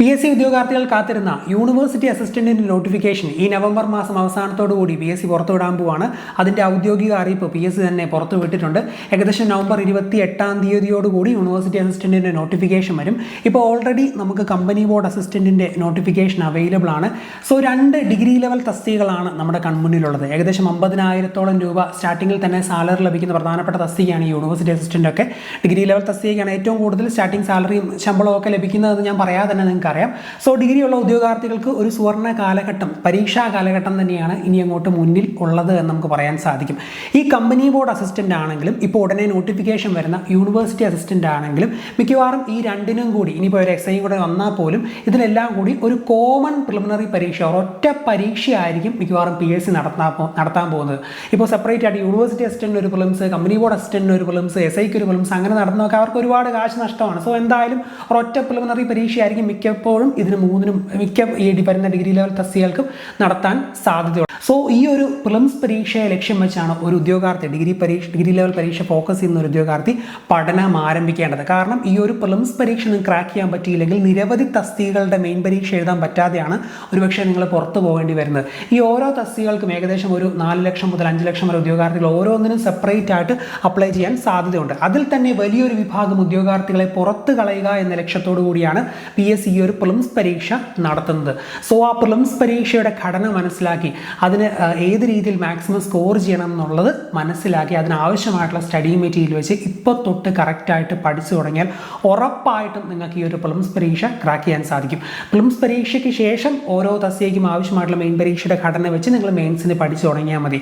P S C ഉദ്യോഗാർത്ഥികൾ കാത്തിരുന്ന university അസിസ്റ്റന്റിന്റെ നോട്ടിഫിക്കേഷൻ ഈ നവംബർ മാസം അവസാനത്തോടു കൂടി പി എസ് സി പുറത്തുവിടാൻ പോവാണ്. അതിന്റെ ഔദ്യോഗിക അറിയിപ്പ് പി എസ് സി തന്നെ പുറത്തുവിട്ടിട്ടുണ്ട്. ഏകദേശം നവംബർ ഇരുപത്തി എട്ടാം തീയതിയോടുകൂടി യൂണിവേഴ്സിറ്റി അസിസ്റ്റന്റിന്റെ നോട്ടിഫിക്കേഷൻ വരും. ഇപ്പോൾ ഓൾറെഡി നമുക്ക് കമ്പനി ബോർഡ് അസിസ്റ്റന്റിന്റെ നോട്ടിഫിക്കേഷൻ അവൈലബിൾ ആണ്. സോ രണ്ട് ഡിഗ്രി ലെവൽ തസ്തികകളാണ് നമ്മുടെ കൺമുന്നിലുള്ളത്. ഏകദേശം അമ്പതിനായിരത്തോളം രൂപ സ്റ്റാർട്ടിങ്ങിൽ തന്നെ സാലറി ലഭിക്കുന്ന പ്രധാനപ്പെട്ട തസ്തികയാണ് യൂണിവേഴ്സിറ്റി അസിസ്റ്റന്റ് ഒക്കെ. ഡിഗ്രി ലെവൽ തസ്തികയാണ് ഏറ്റവും കൂടുതൽ സ്റ്റാർട്ടിംഗ് സാലറിയും ശമ്പളവും ഒക്കെ ലഭിക്കുന്നത് ഞാൻ പറയാതെ തന്നെ നിങ്ങൾക്ക് അറിയാം സോ ഡിഗ്രിയുള്ള ഉദ്യോഗാർത്ഥികൾക്ക് ഒരു സുവർണ കാലഘട്ടം പരീക്ഷാ കാലഘട്ടം തന്നെയാണ് ഇനി അങ്ങോട്ട് മുന്നിൽ ഉള്ളത് എന്ന് നമുക്ക് പറയാൻ സാധിക്കും. ഈ കമ്പനി ബോർഡ് അസിസ്റ്റന്റ് ആണെങ്കിലും ഇപ്പോൾ ഉടനെ നോട്ടിഫിക്കേഷൻ വരുന്ന യൂണിവേഴ്സിറ്റി അസിസ്റ്റന്റ് ആണെങ്കിലും മിക്കവാറും ഈ രണ്ടിനും കൂടി ഇനിയിപ്പോൾ ഒരു എക്സൈം കൂടെ വന്നാൽ പോലും ഇതിലെല്ലാം കൂടി ഒരു കോമൺ പ്രിലിമിനറി പരീക്ഷ ഒരൊറ്റ പരീക്ഷയായിരിക്കും മിക്കവാറും പി എസ് സി നടത്താൻ നടത്താൻ പോകുന്നത്. ഇപ്പോൾ സെപ്പറേറ്റ് ആയിട്ട് യൂണിവേഴ്സിറ്റി അസിസ്റ്റന്റിന് ഒരു പ്രിലിംസ് കമ്പനി ബോർഡ് അസിസ്റ്റന്റിന് ഒരു പ്രിലിംസ് എസ് ഐക്ക് ഒരു പ്രിലിംസ് അങ്ങനെ നടന്നൊക്കെ അവർക്ക് ഒരുപാട് കാശ് നഷ്ടമാണ്. സോ എന്തായാലും ഒറ്റ പ്രിലിമിനറി പരീക്ഷയായിരിക്കും മിക്കപ്പോഴും ഇതിന് മൂന്നിനും മിക്ക ഈ വരുന്ന ഡിഗ്രി ലെവൽ തസ്തികൾക്കും നടത്താൻ സാധ്യതയുണ്ട്. സോ ഈ ഒരു പ്രിലിംസ് പരീക്ഷയെ ലക്ഷ്യം വെച്ചാണ് ഒരു ഉദ്യോഗാർത്ഥി ഡിഗ്രി പരീക്ഷ ഡിഗ്രി ലെവൽ പരീക്ഷ ഫോക്കസ് ചെയ്യുന്ന ഒരു ഉദ്യോഗാർത്ഥി പഠനം ആരംഭിക്കേണ്ടത്. കാരണം ഈ ഒരു പ്രിലിംസ് പരീക്ഷ നിങ്ങൾക്ക് ക്രാക്ക് ചെയ്യാൻ പറ്റിയില്ലെങ്കിൽ നിരവധി തസ്തികകളുടെ മെയിൻ പരീക്ഷ എഴുതാൻ പറ്റാതെയാണ് ഒരുപക്ഷെ നിങ്ങൾ പുറത്തു പോകേണ്ടി വരുന്നത്. ഈ ഓരോ തസ്തികൾക്കും ഏകദേശം ഒരു നാല് ലക്ഷം മുതൽ അഞ്ച് ലക്ഷം വരെ ഉദ്യോഗാർത്ഥികൾ ഓരോന്നിനും സെപ്പറേറ്റ് ആയിട്ട് അപ്ലൈ ചെയ്യാൻ സാധ്യതയുണ്ട്. അതിൽ തന്നെ വലിയൊരു വിഭാഗം ഉദ്യോഗാർത്ഥികളെ പുറത്ത് കളയുക എന്ന ലക്ഷ്യത്തോടു കൂടിയാണ് പി എസ് ഈ പ്രിലിംസ് പരീക്ഷ നടത്തുന്നത്. സോ ആ പ്രിലിംസ് പരീക്ഷയുടെ ഘടന മനസ്സിലാക്കി അതിന് ഏത് രീതിയിൽ മാക്സിമം സ്കോർ ചെയ്യണം എന്നുള്ളത് മനസ്സിലാക്കി അതിനാവശ്യമായിട്ടുള്ള സ്റ്റഡി മെറ്റീരിയൽ വെച്ച് ഇപ്പോൾ തൊട്ട് കറക്റ്റായിട്ട് പഠിച്ചു തുടങ്ങിയാൽ ഉറപ്പായിട്ടും നിങ്ങൾക്ക് ഈ ഒരു പ്രിലിംസ് പരീക്ഷ ക്രാക്ക് ചെയ്യാൻ സാധിക്കും. പ്രിലിംസ് പരീക്ഷയ്ക്ക് ശേഷം ഓരോ തസ്യയ്ക്കും ആവശ്യമായിട്ടുള്ള മെയിൻ പരീക്ഷയുടെ ഘടന വെച്ച് നിങ്ങൾ മെയിൻസിന് പഠിച്ചു തുടങ്ങിയാൽ മതി.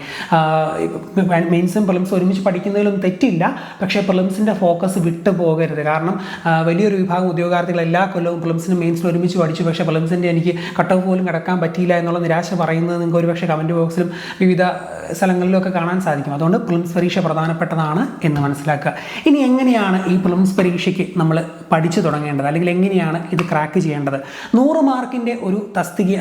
മെയിൻസും പ്രിലിംസും ഒരുമിച്ച് പഠിക്കുന്നതിലും തെറ്റില്ല. പക്ഷേ പ്രിലിംസിന്റെ ഫോക്കസ് വിട്ടു പോകരുത് കാരണം വലിയൊരു വിഭാഗം ഉദ്യോഗാർത്ഥികൾ എല്ലാ കൊല്ലവും പ്രിലിംസിനും മെയിൻസിനും ഒരുമിച്ച് പഠിച്ചു. പക്ഷേ പ്രിലിംസിന്റെ എനിക്ക് കട്ട് ഓഫ് പോലും കിടക്കാൻ പറ്റിയില്ല എന്നുള്ള നിരാശ പറയുന്നത് നിങ്ങൾക്ക് ഒരുപക്ഷെ കമന്റ് ബോക്സിലും വിവിധ സ്ഥലങ്ങളിലൊക്കെ കാണാൻ സാധിക്കും. അതുകൊണ്ട് പ്രിലിംസ് പരീക്ഷ പ്രധാനപ്പെട്ടതാണ് എന്ന് മനസ്സിലാക്കുക. ഇനി എങ്ങനെയാണ് ഈ പ്രിലിംസ് പരീക്ഷയ്ക്ക് നമ്മൾ പഠിച്ചു തുടങ്ങേണ്ടത്? അല്ലെങ്കിൽ എങ്ങനെയാണ് ഇത് ക്രാക്ക് ചെയ്യേണ്ടത്? നൂറ് മാർക്കിന്റെ ഒരു തസ്തിക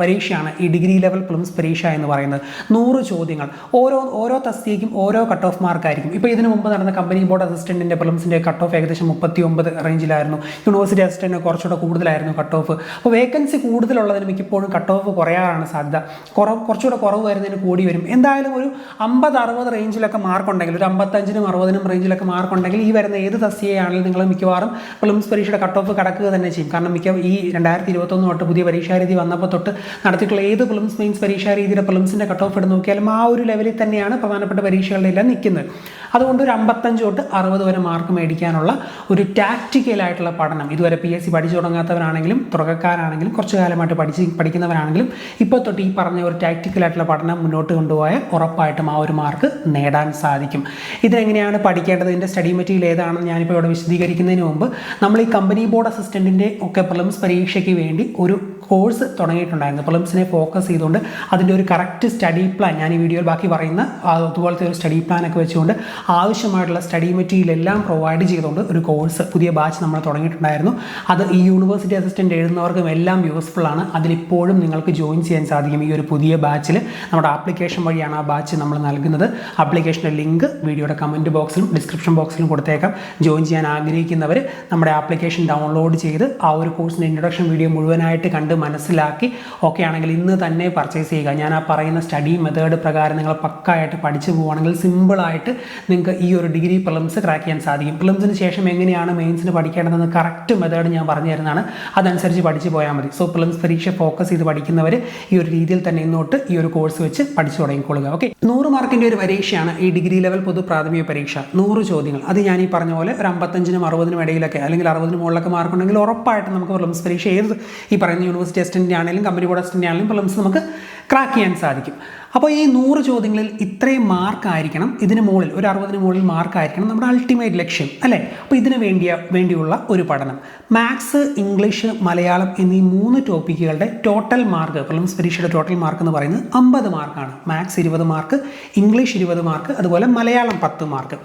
പരീക്ഷയാണ് ഈ ഡിഗ്രി ലെവൽ പ്രിലിംസ് പരീക്ഷ എന്ന് പറയുന്നത്. നൂറ് ചോദ്യങ്ങൾ. ഓരോ ഓരോ തസ്തികയ്ക്കും ഓരോ കട്ട് ഓഫ് മാർക്കായിരിക്കും. ഇപ്പോൾ ഇതിനു മുമ്പ് നടന്ന കമ്പനി ബോർഡ് അസിസ്റ്റന്റിന്റെ പ്രിലിംസിന്റെ കട്ട് ഓഫ് ഏകദേശം മുപ്പത്തി ഒമ്പത് റേഞ്ചിലായിരുന്നു യൂണിവേഴ്സിറ്റി അസിസ്റ്റന്റ് കുറച്ചുകൂടെ കൂടുതലായിരുന്നു. കട്ട് ഓഫ് അപ്പോൾ വേക്കൻസി കൂടുതലുള്ളതിന് മിക്കപ്പോഴും കട്ട് ഓഫ് കുറയാറാണ് സാധ്യത. കുറവ് കുറച്ചുകൂടെ കുറവ് വരുന്നതിന് കൂടി വരും. എന്തായാലും ഒരു അമ്പത് അറുപത് റേഞ്ചിലൊക്കെ മാർക്ക് ഉണ്ടെങ്കിൽ ഒരു അമ്പത്തഞ്ചിനും അറുപതിനും റേഞ്ചിലൊക്കെ മാർക്ക് ഉണ്ടെങ്കിൽ ഈ വരുന്ന ഏത് തസ്തികയാണെങ്കിലും നിങ്ങൾ മിക്കവാറും പ്രിലിംസ് പരീക്ഷയുടെ കട്ട് ഓഫ് കടക്കുക തന്നെ ചെയ്യും. കാരണം മിക്ക ഈ രണ്ടായിരത്തി ഇരുപത്തൊന്ന് തൊട്ട് പുതിയ പരീക്ഷാരീതി വന്നപ്പോൾ തൊട്ട് നടത്തിയിട്ടുള്ള ഏത് പ്രിലിംസ് മെയിൻസ് പരീക്ഷാരീതിയുടെ പ്രിലിംസിന്റെ കട്ട് ഓഫ് എടുത്ത് നോക്കിയാലും ആ ഒരു ലെവലിൽ തന്നെയാണ് പ്രധാനപ്പെട്ട പരീക്ഷകളുടെ എല്ലാം നിൽക്കുന്നത്. അതുകൊണ്ട് ഒരു അമ്പത്തഞ്ച് തൊട്ട് അറുപത് വരെ മാർക്ക് മേടിക്കാനുള്ള ഒരു ടാക്റ്റിക്കലായിട്ടുള്ള പഠനം. ഇതുവരെ പി എസ് സി പഠിച്ചു തുടങ്ങാത്തവരാണെങ്കിലും തുടക്കക്കാരാണെങ്കിലും കുറച്ച് കാലമായിട്ട് പഠിച്ച് പഠിക്കുന്നവരാണെങ്കിലും ഇപ്പോൾ തൊട്ട് ഈ പറഞ്ഞ ഒരു ടാക്റ്റിക്കലായിട്ടുള്ള പഠനം മുന്നോട്ട് കൊണ്ടുപോയാൽ ഉറപ്പായിട്ടും ആ ഒരു മാർക്ക് നേടാൻ സാധിക്കും. ഇതെങ്ങനെയാണ് പഠിക്കേണ്ടത്? ഇതിന്റെ സ്റ്റഡി മെറ്റീരിയൽ ഏതാണെന്ന് ഞാനിപ്പോൾ ഇവിടെ വിശദീകരിക്കുന്നതിന് മുമ്പ് നമ്മൾ ഈ കമ്പനി ബോർഡ് അസിസ്റ്റന്റിന്റെ ഒക്കെ പ്രിലിംസ് പരീക്ഷയ്ക്ക് വേണ്ടി ഒരു കോഴ്സ് തുടങ്ങിയിട്ടുണ്ടായിരുന്നു. പ്രിലിംസിനെ ഫോക്കസ് ചെയ്തുകൊണ്ട് അതിന്റെ ഒരു കറക്റ്റ് സ്റ്റഡി പ്ലാൻ ഞാൻ ഈ വീഡിയോയിൽ ബാക്കി പറയുന്ന അതുപോലത്തെ ഒരു സ്റ്റഡി പ്ലാൻ ഒക്കെ വെച്ചുകൊണ്ട് ആവശ്യമായിട്ടുള്ള സ്റ്റഡി മെറ്റീരിയൽ എല്ലാം പ്രൊവൈഡ് ചെയ്തുകൊണ്ട് ഒരു കോഴ്സ് പുതിയ ബാച്ച് നമ്മൾ തുടങ്ങിയിട്ടുണ്ടായിരുന്നു. അത് ഈ യൂണിവേഴ്സിറ്റി അസിസ്റ്റന്റ് എഴുതുന്നവർക്കും എല്ലാം യൂസ്ഫുൾ ആണ്. അതിലിപ്പോഴും നിങ്ങൾക്ക് ജോയിൻ ചെയ്യാൻ സാധിക്കും ഈ ഒരു പുതിയ ബാച്ചിൽ നമ്മുടെ ആപ്ലിക്കേഷൻ വഴിയാണ് ആ ബാച്ച് നമ്മൾ നൽകുന്നത്. ആപ്ലിക്കേഷന്റെ ലിങ്ക് വീഡിയോയുടെ കമന്റ് ബോക്സിലും ഡിസ്ക്രിപ്ഷൻ ബോക്സിലും കൊടുത്തേക്കാം. ജോയിൻ ചെയ്യാൻ ആഗ്രഹിക്കുന്നവർ നമ്മുടെ ആപ്ലിക്കേഷൻ ഡൗൺലോഡ് ചെയ്ത് ആ ഒരു കോഴ്സിന്റെ ഇൻട്രൊഡക്ഷൻ വീഡിയോ മുഴുവനായിട്ട് കണ്ട് മനസ്സിലാക്കി. ഓക്കെ ആണെങ്കിൽ ഇന്ന് തന്നെ പർച്ചേസ് ചെയ്യുക. ഞാൻ ആ പറയുന്ന സ്റ്റഡി മെത്തേഡ് പ്രകാരം നിങ്ങൾ പക്കായിട്ട് പഠിച്ചു പോവുകയാണെങ്കിൽ സിമ്പിളായിട്ട് നിങ്ങൾക്ക് ഈ ഒരു ഡിഗ്രി പ്രിലിംസ് ക്രാക്ക് ചെയ്യാൻ സാധിക്കും. പ്രിലിംസിന് ശേഷം എങ്ങനെയാണ് മെയിൻസിന് പഠിക്കേണ്ടതെന്ന് കറക്റ്റ് മെത്തേഡ് ഞാൻ പറഞ്ഞു തരുന്നതാണ്. അതനുസരിച്ച് പഠിച്ചു പോയാൽ മതി. സോ പ്രിലിംസ് പരീക്ഷ ഫോക്കസ് ചെയ്ത് പഠിക്കുന്നവർ ഈ ഒരു രീതിയിൽ തന്നെ ഇന്നോട്ട് ഈ ഒരു കോഴ്സ് വെച്ച് പഠിച്ചു തുടങ്ങിക്കൊള്ളുക ഓക്കെ നൂറ് മാർക്കിന്റെ ഒരു പരീക്ഷയാണ് ഈ ഡിഗ്രി ലെവൽ പൊതു പ്രാഥമിക പരീക്ഷ. നൂറ് ചോദ്യങ്ങൾ. അത് ഞാൻ ഈ പറഞ്ഞ പോലെ ഒരു അമ്പത്തഞ്ചിനും അറുപതിനും ഇടയിലൊക്കെ അല്ലെങ്കിൽ അറുപതിന് മുകളിലൊക്കെ മാർക്ക് ഉണ്ടെങ്കിൽ ഉറപ്പായിട്ടും നമുക്ക് പ്രിലിംസ് പരീക്ഷ ഏത് ഈ പറയുന്ന യൂണിവേഴ്സിറ്റി അസിസ്റ്റന്റ് ആണെങ്കിലും കമ്പനി ബോർഡ് അസിസ്റ്റന്റ് ആണെങ്കിലും പ്രിലിംസ് നമുക്ക് ക്രാക്ക് ചെയ്യാൻ സാധിക്കും. അപ്പോൾ ഈ നൂറ് ചോദ്യങ്ങളിൽ ഇത്രയും മാർക്ക് ആയിരിക്കണം. ഇതിന് മുകളിൽ ഒരു അറുപതിന് മുകളിൽ മാർക്ക് ആയിരിക്കണം നമ്മുടെ അൾട്ടിമേറ്റ് ലക്ഷ്യം അല്ലേ? അപ്പോൾ ഇതിന് വേണ്ടിയ വേണ്ടിയുള്ള ഒരു പഠനം. മാത്സ് ഇംഗ്ലീഷ് മലയാളം എന്നീ മൂന്ന് ടോപ്പിക്കുകളുടെ ടോട്ടൽ മാർക്ക് പ്രിലിംസ് പരീക്ഷയുടെ ടോട്ടൽ മാർക്ക് എന്ന് പറയുന്നത് അമ്പത് മാർക്കാണ് മാത്സ് ഇരുപത് മാർക്ക് ഇംഗ്ലീഷ് ഇരുപത് മാർക്ക് അതുപോലെ മലയാളം പത്ത് mark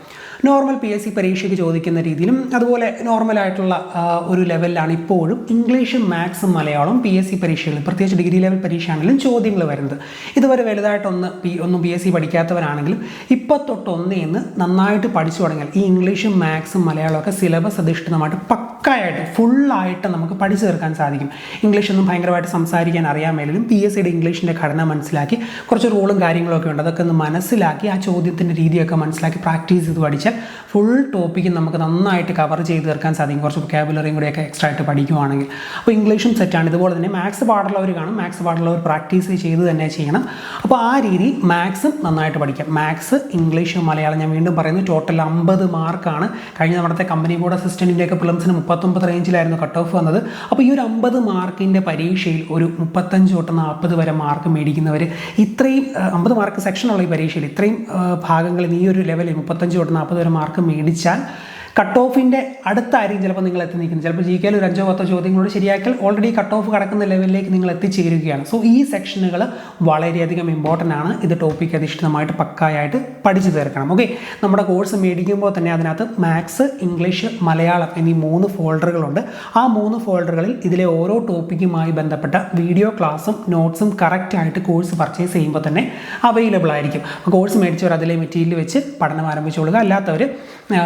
normal P S C പരീക്ഷയ്ക്ക് ചോദിക്കുന്ന രീതിയിലും അതുപോലെ നോർമലായിട്ടുള്ള ഒരു ലെവലിലാണ് ഇപ്പോഴും. ഇംഗ്ലീഷും മാത്സും മലയാളവും പി എസ് സി പരീക്ഷകളിൽ പ്രത്യേകിച്ച് ഡിഗ്രി ലെവൽ പരീക്ഷയാണെങ്കിലും ചോദ്യങ്ങൾ വരുന്നത്. ഇതുവരെ വലുതായിട്ടൊന്ന് പി ഒന്നും പി എസ് സി പഠിക്കാത്തവരാണെങ്കിലും ഇപ്പോൾ തൊട്ട് നന്നായിട്ട് പഠിച്ചു തുടങ്ങിയാൽ ഈ ഇംഗ്ലീഷും മാത്സും മലയാളമൊക്കെ സിലബസ് അധിഷ്ഠിതമായിട്ട് പക്കായിട്ട് ഫുള്ളായിട്ട് നമുക്ക് പഠിച്ചു തീർക്കാൻ സാധിക്കും. ഇംഗ്ലീഷ് ഒന്നും ഭയങ്കരമായിട്ട് സംസാരിക്കാൻ അറിയാൻ മേലും പി എസ് സിയുടെ ഇംഗ്ലീഷിന്റെ ഘടന മനസ്സിലാക്കി കുറച്ച് റൂളും കാര്യങ്ങളൊക്കെ ഉണ്ട്. അതൊക്കെ ഒന്ന് മനസ്സിലാക്കി ആ ചോദ്യത്തിന്റെ രീതിയൊക്കെ മനസ്സിലാക്കി പ്രാക്ടീസ് ചെയ്ത് പഠിച്ചാൽ ഫുൾ ടോപ്പിക്ക് നമുക്ക് നന്നായിട്ട് കവർ ചെയ്ത് തീർക്കാൻ സാധിക്കും. കുറച്ച് വൊക്കാബുലറിയും കൂടെയൊക്കെ എക്സ്ട്രാ ആയിട്ട് പഠിക്കുവാണെങ്കിൽ. അപ്പോൾ ഇംഗ്ലീഷും സെറ്റാണ് ഇതുപോലെ തന്നെ മാത്സ് പാടുള്ളവർ കാണും. മാത്സ് പാടുള്ളവർ പ്രാക്ടീസ് ചെയ്ത് തന്നെ ചെയ്യണം. അപ്പോൾ ആ രീതി മാത്സും നന്നായിട്ട് പഠിക്കാം. മാത്സ് ഇംഗ്ലീഷ് മലയാളം ഞാൻ വീണ്ടും പറയുന്നു. ടോട്ടൽ അമ്പത് മാർക്കാണ് കഴിഞ്ഞ നമ്മുടെ കമ്പനി ബോർഡ് അസിസ്റ്റന്റിന്റെയൊക്കെ പ്രിലിംസിന് മുപ്പത്തൊമ്പത് റേഞ്ചിലായിരുന്നു കട്ട് ഓഫ് വന്നത്. അപ്പോൾ ഈ ഒരു അമ്പത് മാർക്കിന്റെ പരീക്ഷയിൽ ഒരു മുപ്പത്തഞ്ച് തൊട്ട് നാൽപ്പത് വരെ മാർക്ക് മേടിക്കുന്നവർ ഇത്രയും അമ്പത് മാർക്ക് സെക്ഷനുള്ള ഈ പരീക്ഷയിൽ ഇത്രയും ഭാഗങ്ങളിൽ ഈ ഒരു ലെവലിൽ മുപ്പത്തഞ്ച് തൊട്ട് നാൽപ്പത് വരെ മാർക്ക് മേടിച്ചാൽ കട്ട് ഓഫിന്റെ അടുത്തായിരിക്കും ചിലപ്പോൾ നിങ്ങൾ എത്തി നിൽക്കുന്നത് ചിലപ്പോൾ ജി കെയിൽ ഒരു അഞ്ചോ പത്തോ ചോദ്യങ്ങളോട് ശരിയാക്കിയാൽ ഓൾറെഡി കട്ട് ഓഫ് കടക്കുന്ന ലെവലിലേക്ക് നിങ്ങൾ എത്തിച്ചേരുകയാണ്. സോ ഈ സെക്ഷനുകൾ വളരെയധികം ഇമ്പോർട്ടന്റ് ആണ്. ഇത് ടോപ്പിക് അധിഷ്ഠിതമായിട്ട് പക്കായായിട്ട് പഠിച്ചു തീർക്കണം. ഓക്കെ നമ്മുടെ കോഴ്സ് മേടിക്കുമ്പോൾ തന്നെ അതിനകത്ത് മാത്സ് ഇംഗ്ലീഷ് മലയാളം എന്നീ മൂന്ന് ഫോൾഡറുകളുണ്ട് ആ മൂന്ന് ഫോൾഡറുകളിൽ ഇതിലെ ഓരോ ടോപ്പിക്കുമായി ബന്ധപ്പെട്ട വീഡിയോ ക്ലാസ്സും നോട്ട്സും കറക്റ്റായിട്ട് കോഴ്സ് പർച്ചേസ് ചെയ്യുമ്പോൾ തന്നെ അവൈലബിൾ ആയിരിക്കും. കോഴ്സ് മേടിച്ചവർ അതിലെ മെറ്റീരിയൽ വെച്ച് പഠനം ആരംഭിച്ചുകൊള്ളുക അല്ലാത്തവർ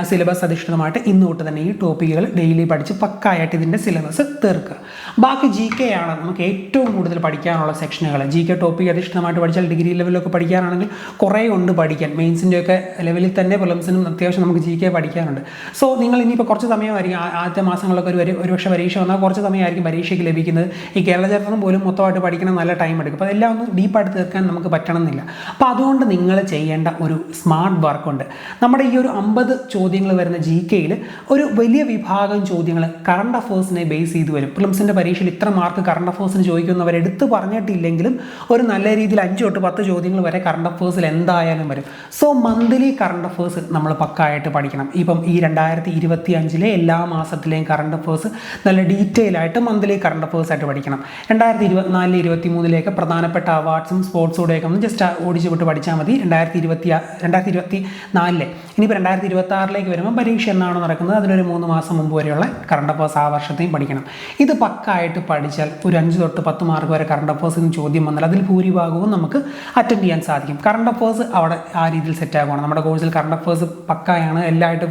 സിലബസ് അധിഷ്ഠിതമായിട്ട് ഇന്ന് തൊട്ട് തന്നെ ഈ ടോപ്പിക്കുകൾ ഡെയിലി പഠിച്ച് പക്കായിട്ട് ഇതിന്റെ സിലബസ് തീർക്കുക. ബാക്കി ജി കെ ആണ് നമുക്ക് ഏറ്റവും കൂടുതൽ പഠിക്കാനുള്ള സെക്ഷനുകൾ. ജി കെ ടോപ്പിക് അധിഷ്ഠിതമായിട്ട് പഠിച്ചാൽ ഡിഗ്രി ലെവലൊക്കെ പഠിക്കാനാണെങ്കിൽ കുറേ ഉണ്ട് പഠിക്കാൻ. മെയിൻസിന്റെ ഒക്കെ ലെവലിൽ തന്നെ പ്രിലിംസിനും അത്യാവശ്യം നമുക്ക് ജി കെ പഠിക്കാനുണ്ട്. സോ നിങ്ങൾ ഇനിയിപ്പോൾ കുറച്ച് സമയമായിരിക്കും. ആദ്യത്തെ മാസങ്ങളൊക്കെ ഒരു ഒരു പക്ഷേ പരീക്ഷ വന്നാൽ കുറച്ച് സമയമായിരിക്കും പരീക്ഷയ്ക്ക് ലഭിക്കുന്നത്. ഈ കേരള ചരിത്രം പോലും മൊത്തമായിട്ട് പഠിക്കണം നല്ല ടൈം എടുക്കും. അപ്പോൾ അതെല്ലാം ഒന്ന് ഡീപ്പായിട്ട് തീർക്കാൻ നമുക്ക് പറ്റണമെന്നില്ല. അപ്പോൾ അതുകൊണ്ട് നിങ്ങൾ ചെയ്യേണ്ട ഒരു സ്മാർട്ട് വർക്കുണ്ട് നമ്മുടെ ഈ ഒരു അമ്പത് ചോദ്യങ്ങൾ വരുന്ന ജി കെയിൽ ഒരു വലിയ വിഭാഗം ചോദ്യങ്ങൾ കറണ്ട് അഫേഴ്സിനെ ബേസ് ചെയ്ത് വരും. പ്രിലിംസിന്റെ പരീക്ഷയിൽ ഇത്ര മാർക്ക് കറണ്ട് അഫേഴ്സിന് ചോദിക്കുന്നവർ എടുത്തു പറഞ്ഞിട്ടില്ലെങ്കിലും ഒരു നല്ല രീതിയിൽ അഞ്ച് തൊട്ട് പത്ത് ചോദ്യങ്ങൾ വരെ കറണ്ട് അഫേഴ്സിൽ എന്തായാലും വരും. സോ മന്ത്ലി കറണ്ട് അഫേഴ്സ് നമ്മൾ പക്കായിട്ട് പഠിക്കണം. ഇപ്പം ഈ രണ്ടായിരത്തി ഇരുപത്തി അഞ്ചിലെ എല്ലാ മാസത്തിലെയും കറണ്ട് അഫേഴ്സ് നല്ല ഡീറ്റെയിൽ ആയിട്ട് മന്ത്ലി കറണ്ട് അഫേഴ്സ് ആയിട്ട് പഠിക്കണം. രണ്ടായിരത്തി ഇരുപത്തിനാലിൽ ഇരുപത്തി മൂന്നിലേക്ക് പ്രധാനപ്പെട്ട അവാർഡ്സും സ്പോർട്സോടെയൊക്കെ ഒന്ന് ജസ്റ്റ് ഓടിച്ചു വിട്ട് പഠിച്ചാൽ മതി. രണ്ടായിരത്തി ഇരുപത്തി രണ്ടായിരത്തി ഇരുപത്തി നാലിലെ ഇനിയിപ്പോൾ രണ്ടായിരത്തി ഇരുപത്തി ആറിലേക്ക് വരുമ്പോൾ പരീക്ഷ എന്നാണ് നടക്കുന്നത്? അതിനൊരു മൂന്ന് മാസം മുമ്പ് വരെയുള്ള കറണ്ട് അഫേഴ്സ് ആ വർഷത്തെയും പഠിക്കണം. ഇത് പക്കായിട്ട് പഠിച്ചാൽ ഒരു അഞ്ച് തൊട്ട് പത്ത് മാർക്ക് വരെ കറണ്ട് അഫേഴ്സിൽ നിന്ന് ചോദ്യം വന്നാൽ അതിൽ ഭൂരിഭാഗവും നമുക്ക് അറ്റൻഡ് ചെയ്യാൻ സാധിക്കും. കറണ്ട് അഫേഴ്സ് അവിടെ ആ രീതിയിൽ സെറ്റ് ആകുകയാണ് നമ്മുടെ കോഴ്സിൽ കറണ്ട് അഫേഴ്സ് പക്കായാണ്. എല്ലായിട്ട്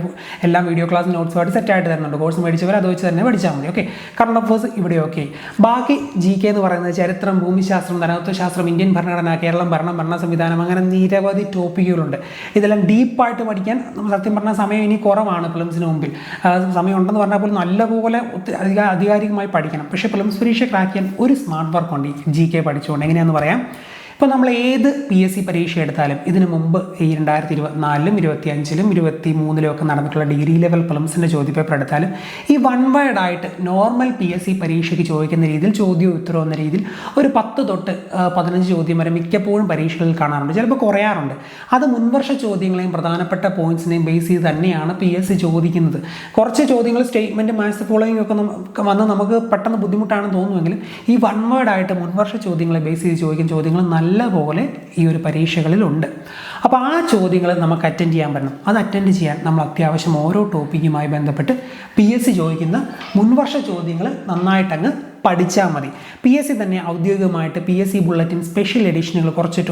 എല്ലാ വീഡിയോ ക്ലാസ് നോട്ട്സുമായിട്ട് സെറ്റ് ആയിട്ട് തരുന്നുണ്ട്. കോഴ്സ് മേടിച്ചവർ അത് വെച്ച് തന്നെ പഠിച്ചാൽ മതി. ഓക്കെ കറണ്ട് അഫേഴ്സ് ഇവിടെ ഓക്കെ ബാക്കി ജി കെ എന്ന് പറയുന്നത് ചരിത്രം ഭൂമിശാസ്ത്രം ധനത്വശാസ്ത്രം ഇന്ത്യൻ ഭരണഘടന കേരളം ഭരണം ഭരണ സംവിധാനം അങ്ങനെ നിരവധി ടോപ്പിക്കുകളുണ്ട് ഇതെല്ലാം ഡീപ്പായിട്ട് പഠിക്കാൻ നമ്മൾ സത്യം പറഞ്ഞാൽ സമയം ഇനി കുറവാണ് പ്രിലിംസിന് മുമ്പിൽ. സമയം ഉണ്ടെന്ന് പറഞ്ഞാൽ പോലും നല്ലപോലെ അധികാരികമായി പഠിക്കണം. പക്ഷേ പ്രിലിംസ് പരീക്ഷ ക്രാക്ക് ചെയ്യാൻ ഒരു സ്മാർട്ട് വർക്ക് ഉണ്ട് ജി കെ പഠിച്ചുകൊണ്ട് എങ്ങനെയാണെന്ന് പറയാം? ഇപ്പോൾ നമ്മൾ ഏത് പി എസ് സി പരീക്ഷ എടുത്താലും ഇതിനു മുമ്പ് ഈ രണ്ടായിരത്തി ഇരുപത്തിനാലിലും ഇരുപത്തി അഞ്ചിലും ഇരുപത്തി മൂന്നിലും ഒക്കെ നടന്നിട്ടുള്ള ഡിഗ്രി ലെവൽ പ്ലംസിന്റെ ചോദ്യപേപ്പർ എടുത്താലും ഈ വൺ വേർഡ് ആയിട്ട് നോർമൽ പി എസ് സി പരീക്ഷയ്ക്ക് ചോദിക്കുന്ന രീതിയിൽ ചോദ്യം ഉത്തരവ് എന്ന രീതിയിൽ ഒരു പത്ത് തൊട്ട് പതിനഞ്ച് ചോദ്യം വരെ മിക്കപ്പോഴും പരീക്ഷകളിൽ കാണാറുണ്ട്. ചിലപ്പോൾ കുറയാറുണ്ട്. അത് മുൻവർഷ ചോദ്യങ്ങളെയും പ്രധാനപ്പെട്ട പോയിന്റ്സിനെയും ബേസ് ചെയ്ത് തന്നെയാണ് പി എസ് സി ചോദിക്കുന്നത്. കുറച്ച് ചോദ്യങ്ങൾ സ്റ്റേറ്റ്മെന്റ് മാത്സ് ഫോളോയിങ് ഒക്കെ വന്ന് നമുക്ക് പെട്ടെന്ന് ബുദ്ധിമുട്ടാണെന്ന് തോന്നുമെങ്കിലും ഈ വൺ വേർഡ് ആയിട്ട് മുൻവർഷ ചോദ്യങ്ങളെ ബേസ് ചെയ്ത് ചോദിക്കുന്ന ചോദ്യങ്ങൾ നല്ലപോലെ ഈ ഒരു പരീക്ഷകളിലുണ്ട്. അപ്പോൾ ആ ചോദ്യങ്ങൾ നമുക്ക് അറ്റൻഡ് ചെയ്യാൻ പറ്റണം. അത് അറ്റൻഡ് ചെയ്യാൻ നമ്മൾ അത്യാവശ്യം ഓരോ ടോപ്പിക്കുമായി ബന്ധപ്പെട്ട് പി എസ് സി ചോദിക്കുന്ന മുൻവർഷ ചോദ്യങ്ങൾ നന്നായിട്ടങ്ങ് പഠിച്ചാൽ മതി. പി എസ് സി തന്നെ ഔദ്യോഗികമായിട്ട് P S C bulletin special എഡിഷനുകൾ കുറച്ച്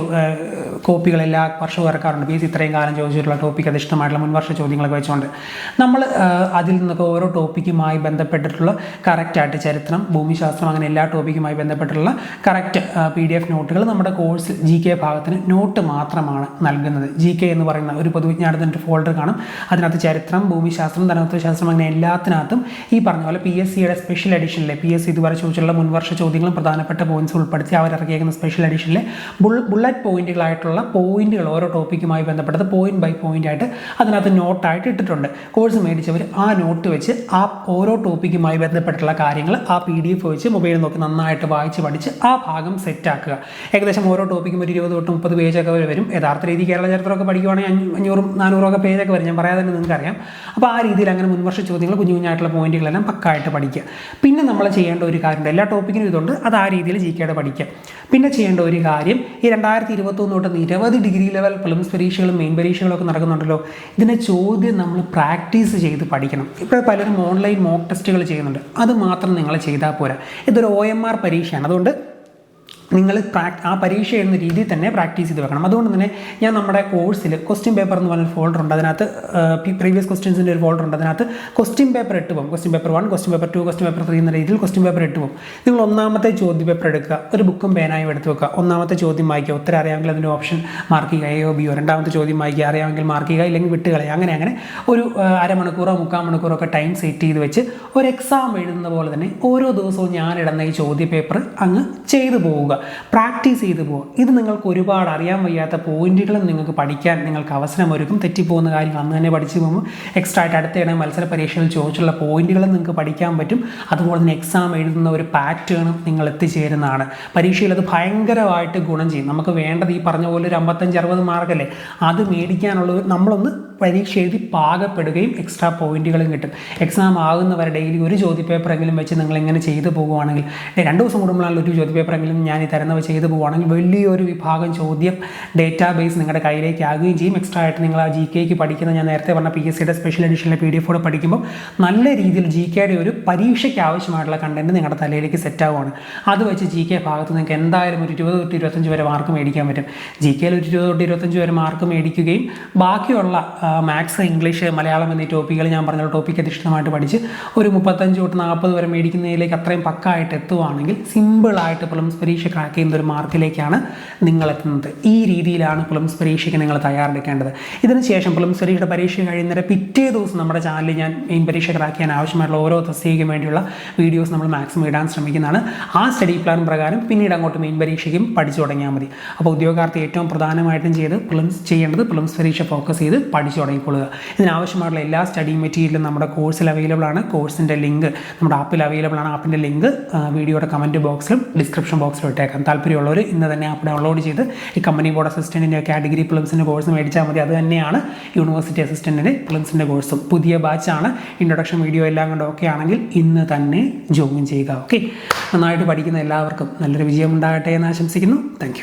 കോപ്പികൾ എല്ലാ വർഷവും ഇറക്കാറുണ്ട്. പി എസ് സി ഇത്രയും കാലം ചോദിച്ചിട്ടുള്ള ടോപ്പിക്ക് അധിഷ്ഠമായിട്ടുള്ള മുൻവർഷ ചോദ്യങ്ങളൊക്കെ വെച്ചുകൊണ്ട് നമ്മൾ അതിൽ നിന്നൊക്കെ ഓരോ ടോപ്പിക്കുമായി ബന്ധപ്പെട്ടിട്ടുള്ള കറക്റ്റായിട്ട് ചരിത്രം ഭൂമിശാസ്ത്രം അങ്ങനെ എല്ലാ ടോപ്പിക്കുമായി ബന്ധപ്പെട്ടുള്ള കറക്റ്റ് പി ഡി എഫ് നോട്ടുകൾ നമ്മുടെ കോഴ്സ് ജി കെ ഭാഗത്തിന് നോട്ട് മാത്രമാണ് നൽകുന്നത്. ജി കെ എന്ന് പറയുന്ന ഒരു പൊതുവിജ്ഞാനത്തിന്റെ ഫോൾഡർ കാണും. അതിനകത്ത് ചരിത്രം ഭൂമിശാസ്ത്രം ധനതത്വശാസ്ത്രം അങ്ങനെ എല്ലാത്തിനകത്തും ഈ പറഞ്ഞ പോലെ പി എസ് സിയുടെ സ്പെഷ്യൽ എഡിഷനിലെ പി എസ് സി ഇതുവരെ ചോദിച്ചുള്ള മുൻവർഷ ചോദ്യങ്ങളും പ്രധാനപ്പെട്ട പോയിന്റ്സ് ഉൾപ്പെടുത്തി അവർ ഇറക്കിയേക്കുന്ന സ്പെഷ്യൽ എഡിഷനിലെ ബുള്ളറ്റ് പോയിന്റുകളായിട്ടുള്ള പോയിന്റുകൾ ഓരോ ടോപ്പിക്കുമായി ബന്ധപ്പെട്ടത് പോയിന്റ് ബൈ പോയിന്റ് ആയിട്ട് അതിനകത്ത് നോട്ടായിട്ട് ഇട്ടിട്ടുണ്ട്. കോഴ്സ് മേടിച്ചവർ ആ നോട്ട് വെച്ച് ആ ഓരോ ടോപ്പിക്കുമായി ബന്ധപ്പെട്ടുള്ള കാര്യങ്ങൾ ആ പി ഡി എഫ് വെച്ച് മൊബൈൽ നോക്കി നന്നായിട്ട് വായിച്ച് പഠിച്ച് ആ ഭാഗം സെറ്റാക്കുക ഏകദേശം ഓരോ ടോപ്പിക്കും ഒരു ഇരുപത് തൊട്ട് മുപ്പത് പേജൊക്കെ വരെ യഥാർത്ഥ രീതി കേരള ചരിത്രമൊക്കെ പഠിക്കുവാണെങ്കിൽ അഞ്ഞൂ- അഞ്ഞൂറും നാനൂറും ഒക്കെ പേജൊക്കെ വരും. ഞാൻ പറയാതെ തന്നെ നിങ്ങൾക്കറിയാം. അപ്പോൾ ആ രീതിയിൽ അങ്ങനെ മുൻവർഷ ചോദ്യങ്ങൾ കുഞ്ഞു കുഞ്ഞായിട്ടുള്ള പോയിന്റുകളെല്ലാം പക്കായിട്ട് പഠിക്കുക. പിന്നെ നമ്മൾ ചെയ്യേണ്ട ഒരു കാര്യം ചെയ്യാറുണ്ട് എല്ലാ ടോപ്പിക്കിനും ഇതുണ്ട്. അത് ആ രീതിയിൽ ജി കെയുടെ പഠിക്കാം പിന്നെ ചെയ്യേണ്ട ഒരു കാര്യം ഈ രണ്ടായിരത്തി ഇരുപത്തൊന്ന് തൊട്ട് നിരവധി ഡിഗ്രി ലെവൽ പ്രിലിംസ് പരീക്ഷകളും മെയിൻ പരീക്ഷകളും ഒക്കെ നടക്കുന്നുണ്ടല്ലോ. ഇതിനെ ചോദ്യം നമ്മൾ പ്രാക്ടീസ് ചെയ്ത് പഠിക്കണം. ഇപ്പോൾ പലരും ഓൺലൈൻ മോക്ക് ടെസ്റ്റുകൾ ചെയ്യുന്നുണ്ട്. അത് മാത്രം നിങ്ങൾ ചെയ്താൽ പോരാ. ഇതൊരു ഒ എം ആർ പരീക്ഷയാണ്. അതുകൊണ്ട് നിങ്ങൾ പ്രാക് ആ പരീക്ഷ എഴുതുന്ന രീതിയിൽ തന്നെ പ്രാക്ടീസ് ചെയ്ത് വെക്കണം. അതുകൊണ്ട് തന്നെ ഞാൻ നമ്മുടെ കോഴ്സിൽ ക്വസ്റ്റ്യൻ പേപ്പർ എന്ന് പറഞ്ഞ ഫോൾഡർ ഉണ്ട്. അതിനകത്ത് പ്രീവിയസ് ക്വസ്റ്റ്യൻസിന്റെ ഒരു ഫോൾഡർ ഉണ്ട്. അതിനകത്ത് ക്വസ്റ്റ്യൻ പേപ്പർ എട്ട് പോകും. Question paper one question paper two question paper three എന്ന രീതിയിൽ ക്വസ്റ്റ്യൻ പേപ്പർ എട്ട് പോകും. നിങ്ങൾ ഒന്നാമത്തെ ചോദ്യ പേപ്പർ എടുക്കുക. ഒരു ബുക്കും പേനായും എടുത്ത് വെക്കുക. ഒന്നാമത്തെ ചോദ്യം വായിക്കുക. ഉത്തരം അറിയാമെങ്കിൽ അതിന്റെ ഓപ്ഷൻ മാർക്ക് ചെയ്യുക. എയോ ബിയോ രണ്ടാമത്തെ ചോദ്യം വായിക്കുക. അറിയാമെങ്കിൽ മാർക്ക് ചെയ്യുക. ഇല്ലെങ്കിൽ വിട്ട് അങ്ങനെ അങ്ങനെ ഒരു അരമണിക്കൂറോ മുക്കാൽ മണിക്കൂറോ ഒക്കെ ടൈം സെറ്റ് ചെയ്ത് വെച്ച് ഒരു എക്സാം എഴുതുന്ന പോലെ തന്നെ ഓരോ ദിവസവും ഞാൻ ഇടുന്ന ഈ ചോദ്യ പേപ്പർ അങ്ങ് ചെയ്തു പോവുക. പ്രാക്ടീസ് ചെയ്തു പോവുക. ഇത് നിങ്ങൾക്ക് ഒരുപാട് അറിയാൻ വയ്യാത്ത പോയിന്റുകളും നിങ്ങൾക്ക് പഠിക്കാൻ നിങ്ങൾക്ക് അവസരമൊരുക്കും തെറ്റിപ്പോകുന്ന കാര്യങ്ങൾ അന്ന് തന്നെ പഠിച്ചു പോകുമ്പോൾ എക്സ്ട്രാ ആയിട്ട് അടുത്ത അടുത്തിടെ മത്സര പരീക്ഷയിൽ ചോദിച്ചുള്ള പോയിന്റുകളും നിങ്ങൾക്ക് പഠിക്കാൻ പറ്റും. അതുപോലെ തന്നെ എക്സാം എഴുതുന്ന ഒരു പാറ്റേണും നിങ്ങൾ എത്തിച്ചേരുന്നതാണ്. പരീക്ഷയിൽ അത് ഭയങ്കരമായിട്ട് ഗുണം ചെയ്യും. നമുക്ക് വേണ്ടത് ഈ പറഞ്ഞ പോലെ ഒരു അമ്പത്തഞ്ച് അറുപത് മാർക്കല്ലേ അത് മേടിക്കാനുള്ള നമ്മളൊന്ന് പരീക്ഷ എഴുതി പാകപ്പെടുകയും എക്സ്ട്രാ പോയിന്റുകളും കിട്ടും. എക്സാം ആകുന്നവരെ ഡെയിലി ഒരു ചോദ്യപേപ്പറെങ്കിലും വെച്ച് നിങ്ങൾ എങ്ങനെ ചെയ്തു പോകുവാണെങ്കിൽ രണ്ട് ദിവസം കൂടുമ്പോഴാണ് ഒരു ചോദ്യപേപ്പറെങ്കിലും ഞാൻ ഈ തരുന്നവ ചെയ്തു പോവുകയാണെങ്കിൽ വലിയൊരു വിഭാഗം ചോദ്യം ഡേറ്റാബേസ് നിങ്ങളുടെ കയ്യിലേക്ക് ആകുകയും ചെയ്യും. എക്സ്ട്രാ ആയിട്ട് നിങ്ങൾ ആ ജി കെക്ക് പഠിക്കുന്ന ഞാൻ നേരത്തെ പറഞ്ഞ പി എസ് സിയുടെ സ്പെഷ്യൽ എഡിഷനിലെ പി ഡി എഫോടെ പഠിക്കുമ്പോൾ നല്ല രീതിയിൽ ജി കെയുടെ ഒരു പരീക്ഷയ്ക്ക് ആവശ്യമായിട്ടുള്ള കണ്ടന്റ് നിങ്ങളുടെ തലയിലേക്ക് സെറ്റ് ആവുകയാണ്. അത് വെച്ച് ജി കെ ഭാഗത്ത് നിങ്ങൾക്ക് എന്തായാലും ഒരു ഇരുപത് തൊട്ട് ഇരുപത്തഞ്ച് വരെ മാർക്ക് മേടിക്കാൻ പറ്റും. ജി കെയിൽ ഒരു ഇരുപത് തൊട്ട് ഇരുപത്തഞ്ച് വരെ മാർക്ക് മേടിക്കുകയും ബാക്കിയുള്ള മാത്സ് ഇംഗ്ലീഷ് മലയാളം എന്നീ ടോപ്പിക്കുകൾ ഞാൻ പറഞ്ഞ ടോപ്പിക്ക് അധിഷ്ഠിതമായിട്ട് പഠിച്ച് ഒരു മുപ്പത്തഞ്ച് തൊട്ട് നാൽപ്പത് വരെ മേടിക്കുന്നതിലേക്ക് അത്രയും പക്കായിട്ട് എത്തുവാണെങ്കിൽ സിമ്പിളായിട്ട് പ്രിലിംസ് പരീക്ഷ ക്രാക്ക് ചെയ്യുന്ന ഒരു മാർക്കിലേക്കാണ് നിങ്ങളെത്തുന്നത്. ഈ രീതിയിലാണ് പ്ലംസ് പരീക്ഷയ്ക്ക് നിങ്ങൾ തയ്യാറെടുക്കേണ്ടത്. ഇതിനുശേഷം പ്ലംസ് പരീക്ഷയുടെ പരീക്ഷ കഴിയുന്നവരെ പിറ്റേ ദിവസം നമ്മുടെ ചാനലിൽ ഞാൻ മെയിൻ പരീക്ഷ ക്രാക്ക് ചെയ്യാൻ ആവശ്യമായിട്ടുള്ള ഓരോ തസ്തികയ്ക്കും വേണ്ടിയുള്ള വീഡിയോസ് നമ്മൾ മാക്സിമം ഇടാൻ ശ്രമിക്കുന്നതാണ്. ആ സ്റ്റഡി പ്ലാൻ പ്രകാരം പിന്നീട് അങ്ങോട്ട് മെയിൻ പരീക്ഷയ്ക്കും പഠിച്ചു തുടങ്ങിയാൽ മതി. അപ്പോൾ ഉദ്യോഗാർത്ഥി ഏറ്റവും പ്രധാനമായിട്ടും ചെയ്ത് പ്ലംസ് ചെയ്യേണ്ടത് പ്ലംസ് പരീക്ഷ ഫോക്കസ് ചെയ്ത് പഠിച്ചു തുടങ്ങിക്കൊള്ളുക. ഇതിനാവശ്യമായിട്ടുള്ള എല്ലാ സ്റ്റഡി മെറ്റീരിയലും നമ്മുടെ കോഴ്സിൽ അവൈലബിൾ ആണ്. കോഴ്സിന്റെ ലിങ്ക് നമ്മുടെ ആപ്പിൽ അവൈലബിൾ ആണ്. ആപ്പിന്റെ ലിങ്ക് വീഡിയോയുടെ കമന്റ് ബോക്സിലും ഡിസ്ക്രിപ്ഷൻ ബോക്സിലും ഇട്ടേക്കാം താല്പര്യമുള്ളവർ ഇന്ന് തന്നെ ആപ്പ് ഡൗൺലോഡ് ചെയ്ത് ഈ കമ്പനി ബോർഡ് അസിസ്റ്റന്റിന്റെ ഒക്കെ ഡിഗ്രി പ്ലിംസിന്റെ കോഴ്സ് മേടിച്ചാൽ മതി. അത് തന്നെയാണ് യൂണിവേഴ്സിറ്റി അസിസ്റ്റന്റിന്റെ പ്ലിംസിന്റെ കോഴ്സും പുതിയ ബാച്ചാണ് ഇൻട്രൊഡക്ഷൻ വീഡിയോ എല്ലാം കൊണ്ട് ഓക്കെ ആണെങ്കിൽ ഇന്ന് തന്നെ ജോയിൻ ചെയ്യുക. ഓക്കെ നന്നായിട്ട് പഠിക്കുന്ന എല്ലാവർക്കും നല്ലൊരു വിജയം ഉണ്ടാകട്ടെ എന്ന് ആശംസിക്കുന്നു. താങ്ക്